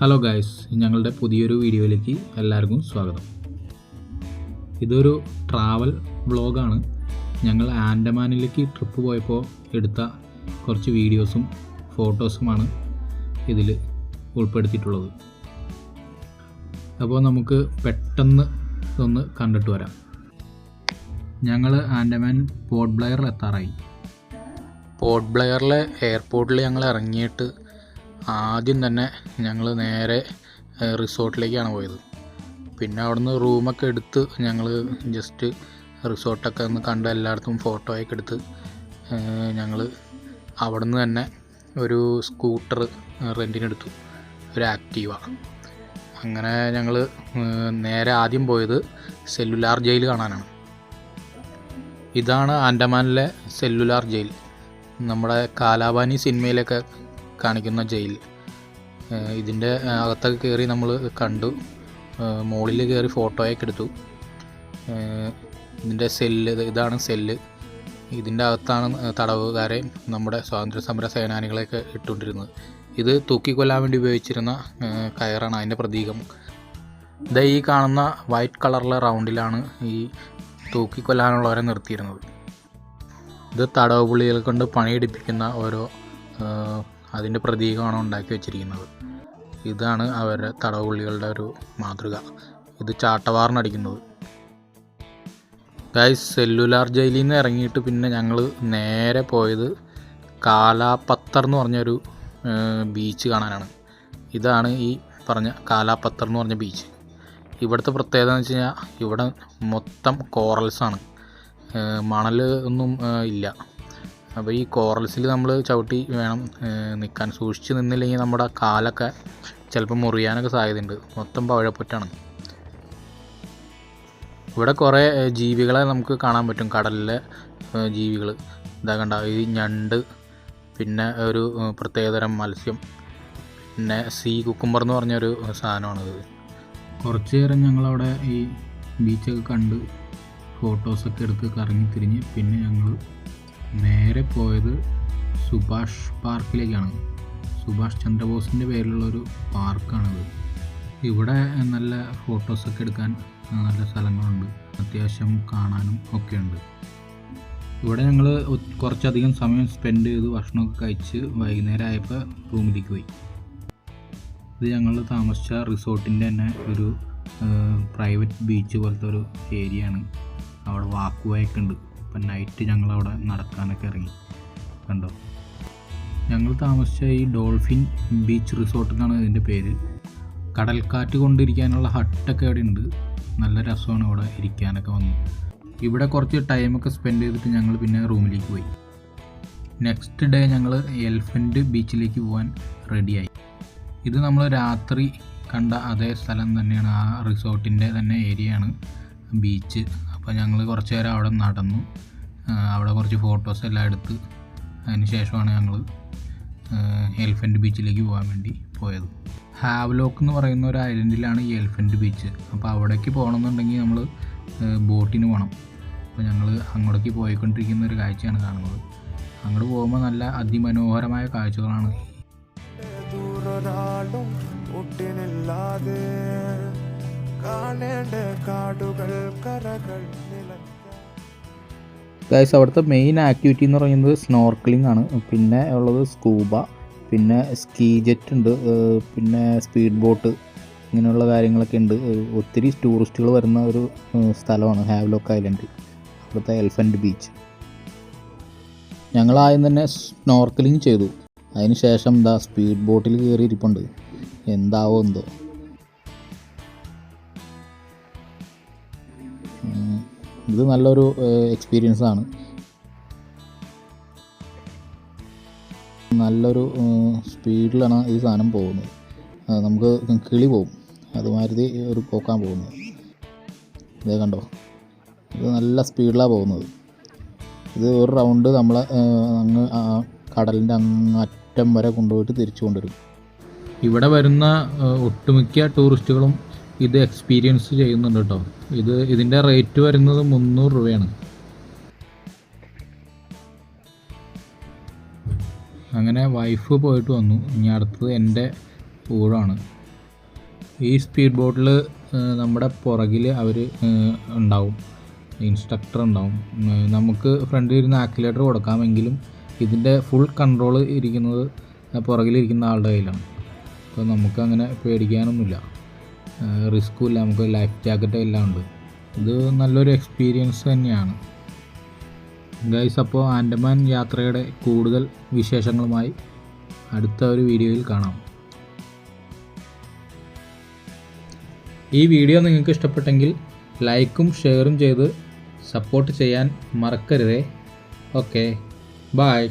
Hello guys ഞങ്ങളുടെ പുതിയൊരു വീഡിയോയിലേക്ക് എല്ലാവർക്കും സ്വാഗതം. ഇതൊരു ട്രാവൽ വ്ളോഗാണ് ഞങ്ങൾ ആൻഡമാനിലേക്ക് ട്രിപ്പ് പോയപ്പോൾ എടുത്ത കുറച്ച് വീഡിയോസും ഫോട്ടോസുമാണ് ഇതിൽ ഉൾപ്പെടുത്തിയിട്ടുള്ളത്. അപ്പോൾ നമുക്ക് പെട്ടെന്ന് ഒന്ന് കണ്ടിട്ട് വരാം. ഞങ്ങൾ ആൻഡമാൻ പോർട്ട് ബ്ലെയറിൽ എത്താറായി. പോർട്ട് ബ്ലെയറിലെ എയർപോർട്ടിൽ ഞങ്ങൾ ഇറങ്ങിയിട്ട് ആദ്യം തന്നെ ഞങ്ങൾ നേരെ റിസോർട്ടിലേക്കാണ് പോയത്. പിന്നെ അവിടുന്ന് റൂമൊക്കെ എടുത്ത് ഞങ്ങൾ ജസ്റ്റ് റിസോർട്ടൊക്കെ ഒന്ന് കണ്ട് എല്ലായിടത്തും ഫോട്ടോ ഒക്കെ എടുത്ത് ഞങ്ങൾ അവിടുന്ന് തന്നെ ഒരു സ്കൂട്ടർ റെന്റിനെടുത്തു ഒരു ആക്റ്റീവ അങ്ങനെ ഞങ്ങൾ നേരെ ആദ്യം പോയത് സെല്ലുലാർ ജയിൽ കാണാനാണ്. ഇതാണ് ആൻഡമാനിലെ സെല്ലുലാർ ജയിൽ നമ്മുടെ കാലാപാനി സിനിമയിലൊക്കെ കാണിക്കുന്ന ജയിൽ. ഇതിന്റെ അകത്തൊക്കെ കയറി നമ്മൾ കണ്ടു. മുകളിൽ കയറി ഫോട്ടോയൊക്കെ എടുത്തു. ഇതിന്റെ സെല്ല് ഇതാണ് സെല്ല്. ഇതിന്റെ അകത്താണ് തടവുകാരെ നമ്മുടെ സ്വാതന്ത്ര്യ സമര സേനാനികളെയൊക്കെ ഇട്ടുകൊണ്ടിരുന്നത്. ഇത് തൂക്കിക്കൊല്ലാൻ വേണ്ടി ഉപയോഗിച്ചിരുന്ന കയറാണ് അതിന്റെ പ്രതീകം. ഇത് ഈ കാണുന്ന വൈറ്റ് കളറിലെ റൗണ്ടിലാണ് ഈ തൂക്കിക്കൊല്ലാനുള്ളവരെ നിർത്തിയിരുന്നത്. ഇത് തടവ് പുള്ളികളെ കൊണ്ട് പണിയെടുപ്പിക്കുന്ന ഓരോ അതിന്റെ പ്രതീകമാണ് ഉണ്ടാക്കി വെച്ചിരിക്കുന്നത്. ഇതാണ് അവരുടെ തടവുള്ളികളുടെ ഒരു മാതൃക. ഇത് ചാട്ടവാറിനടിക്കുന്നത്. ഗൈസ് സെല്ലുലാർ ജയിലിൽ നിന്ന് ഇറങ്ങിയിട്ട് പിന്നെ ഞങ്ങൾ നേരെ പോയത് കാലാപത്തർ എന്ന് പറഞ്ഞൊരു ബീച്ച് കാണാനാണ്. ഇതാണ് ഈ പറഞ്ഞ കാലാപത്തർ എന്ന് പറഞ്ഞ ബീച്ച് ഇവിടുത്തെ പ്രത്യേകത എന്ന് വെച്ച് കഴിഞ്ഞാൽ ഇവിടെ മൊത്തം കോറൽസാണ് മണൽ ഒന്നും ഇല്ല. അപ്പോൾ ഈ കോറൽസിൽ നമ്മൾ ചവിട്ടി വേണം നിൽക്കാൻ സൂക്ഷിച്ച് നിന്നില്ലെങ്കിൽ നമ്മുടെ കാലൊക്കെ ചിലപ്പോൾ മുറിയാനൊക്കെ സാധ്യതയുണ്ട്. മൊത്തം പഴപ്പൊറ്റാണ്. ഇവിടെ കുറേ ജീവികളെ നമുക്ക് കാണാൻ പറ്റും. കടലിലെ ജീവികൾ ഇതാ കണ്ട ഈ ഞണ്ട് പിന്നെ ഒരു പ്രത്യേകതരം മത്സ്യം. പിന്നെ സീ കുക്കുംബർ എന്ന് പറഞ്ഞൊരു സാധനമാണിത്. കുറച്ച് നേരം ഞങ്ങളവിടെ ഈ ബീച്ചൊക്കെ കണ്ട് ഫോട്ടോസൊക്കെ എടുത്ത് കറങ്ങി തിരിഞ്ഞ് പിന്നെ ഞങ്ങൾ നേരെ പോയത് സുഭാഷ് പാർക്കിലേക്കാണ്. സുഭാഷ് ചന്ദ്രബോസിന്റെ പേരിലുള്ളൊരു പാർക്കാണിത്. ഇവിടെ നല്ല ഫോട്ടോസൊക്കെ എടുക്കാൻ നല്ല സ്ഥലങ്ങളുണ്ട്. അത്യാവശ്യം കാണാനും ഒക്കെ ഉണ്ട് ഇവിടെ ഞങ്ങൾ കുറച്ചധികം സമയം സ്പെൻഡ് ചെയ്ത് ഭക്ഷണമൊക്കെ കഴിച്ച് വൈകുന്നേരം ആയപ്പോൾ റൂമിലേക്ക് പോയി. ഇത് ഞങ്ങൾ താമസിച്ച റിസോർട്ടിന്റെ തന്നെ ഒരു പ്രൈവറ്റ് ബീച്ച് പോലത്തെ ഒരു ഏരിയ ആണ് അവിടെ വാക്കുവായൊക്കെ ഉണ്ട്. അപ്പം നൈറ്റ് ഞങ്ങൾ അവിടെ നടക്കാനൊക്കെ ഇറങ്ങി. കണ്ടോ? ഞങ്ങൾ താമസിച്ച ഈ ഡോൾഫിൻ ബീച്ച് റിസോർട്ട് എന്നാണ് ഇതിന്റെ പേര്. കടൽക്കാറ്റ് കൊണ്ടിരിക്കാനുള്ള ഹട്ടൊക്കെ അവിടെ ഉണ്ട് നല്ല രസമാണ് അവിടെ ഇരിക്കാനൊക്കെ വന്നു. ഇവിടെ കുറച്ച് ടൈമൊക്കെ സ്പെൻഡ് ചെയ്തിട്ട് ഞങ്ങൾ പിന്നെ റൂമിലേക്ക് പോയി. നെക്സ്റ്റ് ഡേ ഞങ്ങൾ എൽഫന്റ് ബീച്ചിലേക്ക് പോകാൻ റെഡിയായി ഇത് നമ്മൾ രാത്രി കണ്ട അതേ സ്ഥലം തന്നെയാണ്. ആ റിസോർട്ടിന്റെ തന്നെ ഏരിയയാണ് ബീച്ച് അപ്പോൾ ഞങ്ങൾ കുറച്ച് നേരം അവിടെ നടന്നു. അവിടെ കുറച്ച് ഫോട്ടോസ് എല്ലാം എടുത്ത് അതിന് ശേഷമാണ് ഞങ്ങൾ എലിഫന്റ് ബീച്ചിലേക്ക് പോകാൻ വേണ്ടി പോയത്. ഹാവ്ലോക്ക് എന്ന് പറയുന്ന ഒരു ഐലൻഡിലാണ് ഈ എലിഫന്റ് ബീച്ച് അപ്പോൾ അവിടേക്ക് പോകണമെന്നുണ്ടെങ്കിൽ നമ്മൾ ബോട്ടിന് പോകണം. അപ്പോൾ ഞങ്ങൾ അങ്ങോട്ടേക്ക് പോയിക്കൊണ്ടിരിക്കുന്ന ഒരു കാഴ്ചയാണ് കാണുന്നത്. അങ്ങോട്ട് പോകുമ്പോൾ നല്ല അതിമനോഹരമായ കാഴ്ചകളാണ്. കാണേണ്ട കാടുകൾ ഗൈസ് അവിടുത്തെ മെയിൻ ആക്ടിവിറ്റി എന്ന് പറയുന്നത് സ്നോർക്കിളിംഗ് ആണ്. പിന്നെ ഉള്ളത് സ്കൂബ പിന്നെ സ്കീ ജെറ്റ് ഉണ്ട് പിന്നെ സ്പീഡ് ബോട്ട് ഇങ്ങനെയുള്ള കാര്യങ്ങളൊക്കെ ഉണ്ട്. ഒത്തിരി ടൂറിസ്റ്റുകൾ വരുന്ന ഒരു സ്ഥലമാണ് ഹാവ്ലോക്ക് ഐലൻഡ് അവിടുത്തെ എലിഫന്റ് ബീച്ച് ഞങ്ങൾ ആദ്യം തന്നെ സ്നോർക്കലിംഗ് ചെയ്തു. അതിന് ശേഷം എന്താ സ്പീഡ് ബോട്ടിൽ കയറി ഇരിപ്പുണ്ട് എന്താവോ എന്തോ. ഇത് നല്ലൊരു എക്സ്പീരിയൻസ് ആണ്. നല്ലൊരു സ്പീഡിലാണ് ഈ സാധനം പോകുന്നത്. നമുക്ക് കിളി പോകും. അതുമാതിരി ഒരു പോക്കാൻ പോകുന്നത്. ഇതേ കണ്ടോ? ഇത് നല്ല സ്പീഡിലാണ് പോകുന്നത്. ഇത് ഒരു റൗണ്ട് നമ്മൾ അങ്ങ് കടലിന്റെ അങ്ങ് അറ്റം വരെ കൊണ്ടുപോയിട്ട് തിരിച്ചു കൊണ്ടുവരും ഇവിടെ വരുന്ന ഒട്ടുമിക്ക ടൂറിസ്റ്റുകളും ഇത് എക്സ്പീരിയൻസ് ചെയ്യുന്നുണ്ട് കേട്ടോ ഇത് ഇതിന്റെ റേറ്റ് വരുന്നത് മുന്നൂറ് രൂപയാണ്. അങ്ങനെ വൈഫ് പോയിട്ട് വന്നു. ഇനി അടുത്തത് എന്റെ ഊഴാണ്. ഈ സ്പീഡ് ബോട്ടിൽ നമ്മുടെ പുറകിൽ അവർ ഉണ്ടാവും. ഇൻസ്ട്രക്ടർ ഉണ്ടാവും. നമുക്ക് ഫ്രണ്ടിൽ ഇരുന്ന് ആക്സിലേറ്റർ കൊടുക്കാമെങ്കിലും ഇതിന്റെ ഫുൾ കൺട്രോൾ ഇരിക്കുന്നത് പുറകിലിരിക്കുന്ന ആളുടെ കയ്യിലാണ്. അപ്പോൾ നമുക്ക് അങ്ങനെ പേടിക്കാനൊന്നുമില്ല. റിസ്ക്കും ഇല്ല നമുക്ക് ലൈഫ് ജാക്കറ്റും എല്ലാം ഉണ്ട്. ഇത് നല്ലൊരു എക്സ്പീരിയൻസ് തന്നെയാണ്. ഗൈസ് അപ്പോൾ ആൻഡമാൻ യാത്രയുടെ കൂടുതൽ വിശേഷങ്ങളുമായി അടുത്ത ഒരു വീഡിയോയിൽ കാണാം. ഈ വീഡിയോ നിങ്ങൾക്ക് ഇഷ്ടപ്പെട്ടെങ്കിൽ ലൈക്കും ഷെയറും ചെയ്ത് സപ്പോർട്ട് ചെയ്യാൻ മറക്കരുതേ. Okay bye